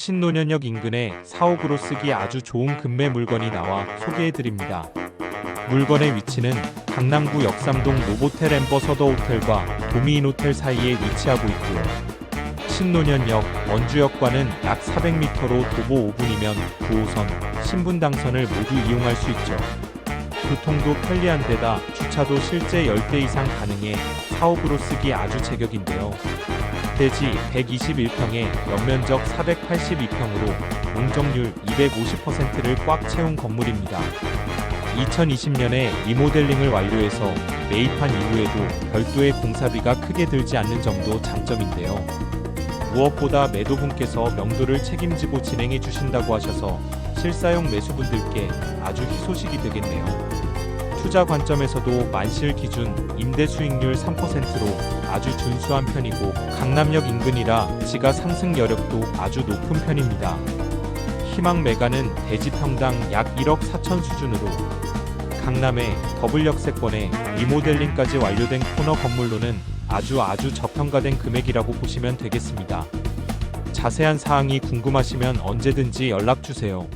신논현역 인근에 사옥으로 쓰기 아주 좋은 금매 물건이 나와 소개해드립니다. 물건의 위치는 강남구 역삼동 노보텔 엠버 서더 호텔과 도미인 호텔 사이에 위치하고 있고요. 신논현역, 원주역과는 약 400m로 도보 5분이면 9호선, 신분당선을 모두 이용할 수 있죠. 교통도 편리한 데다 주차도 실제 10대 이상 가능해 사옥으로 쓰기 아주 제격인데요. 대지 121평에 연면적 482평으로 용적률 250%를 꽉 채운 건물입니다. 2020년에 리모델링을 완료해서 매입한 이후에도 별도의 공사비가 크게 들지 않는 점도 장점인데요. 무엇보다 매도분께서 명도를 책임지고 진행해 주신다고 하셔서 실사용 매수분들께 아주 희소식이 되겠네요. 투자 관점에서도 만실 기준 임대 수익률 3%로 아주 준수한 편이고 강남역 인근이라 지가 상승 여력도 아주 높은 편입니다. 희망 매가는 대지 평당 약 1억 4천 수준으로 강남의 더블 역세권에 리모델링까지 완료된 코너 건물로는 아주 아주 저평가된 금액이라고 보시면 되겠습니다. 자세한 사항이 궁금하시면 언제든지 연락 주세요.